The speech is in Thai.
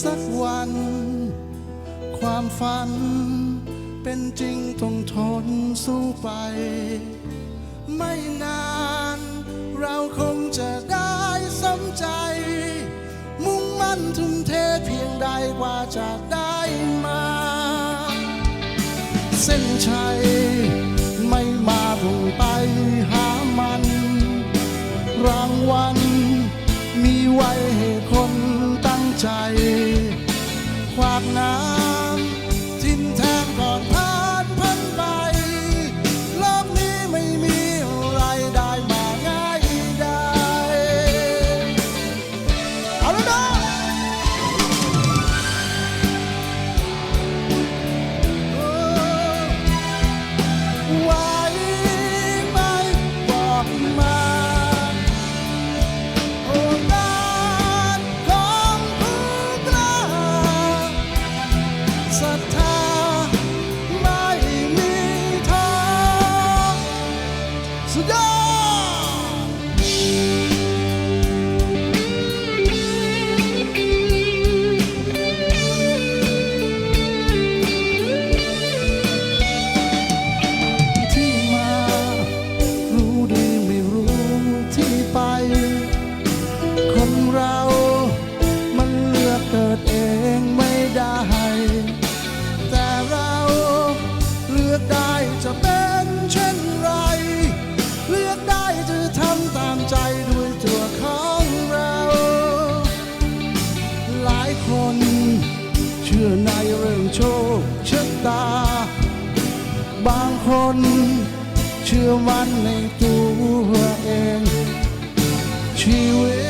สักวัน ความฝัน เป็นจริงต้องทนสู้ไป ไม่นาน เราคงจะได้สมใจ มุ่งมั่นทุ่มเทเพียงใดกว่าจะได้มา เส้นชัย ขว คน เชื่อในเรื่องโชคชะตา บางคน เชื่อมันในตัวเอง ชีวิต